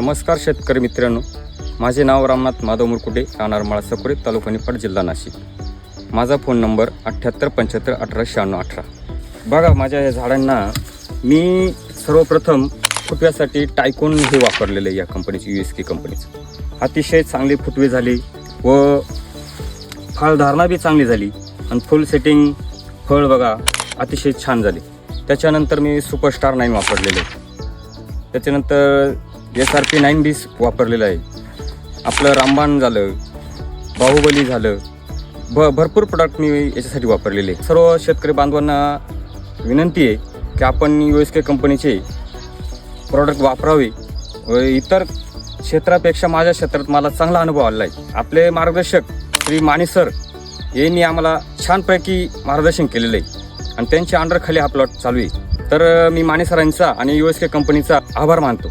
नमस्कार शेतकरी मित्रांनो. माझे नाव रामनाथ माधव मुरकुटे राहणार माळा तालुका निफाड जिल्हा नाशिक. माझा फोन नंबर अठ्ठ्याहत्तर पंच्याहत्तर अठरा शहाण्णव अठरा. बघा माझ्या या झाडांना मी सर्वप्रथम फुटव्यासाठी टायकोन हे वापरलेलं आहे या कंपनीची यू एस के कंपनीचं अतिशय चांगली फुटवे झाली व फळधारणा बी चांगली झाली आणि फुल सेटिंग फळ बघा अतिशय छान झाली. त्याच्यानंतर मी सुपरस्टार नाईन वापरलेले त्याच्यानंतर एस आर पी नाईन बीस वापरलेलं आहे. आपलं रामबाण झालं बाहुबली झालं भ भरपूर प्रोडक्ट मी याच्यासाठी वापरलेले आहे. सर्व शेतकरी बांधवांना विनंती आहे की आपण यू एस के कंपनीचे प्रॉडक्ट वापरावे व इतर क्षेत्रापेक्षा माझ्या क्षेत्रात मला चांगला अनुभव आलेला आहे. आपले मार्गदर्शक श्री माने सर यांनी आम्हाला छानपैकी मार्गदर्शन केलेलं आहे आणि त्यांच्या अंडरखाली हा प्लॉट चालू आहे. तर मी माने सरांचा आणि यू एस के कंपनीचा आभार मानतो.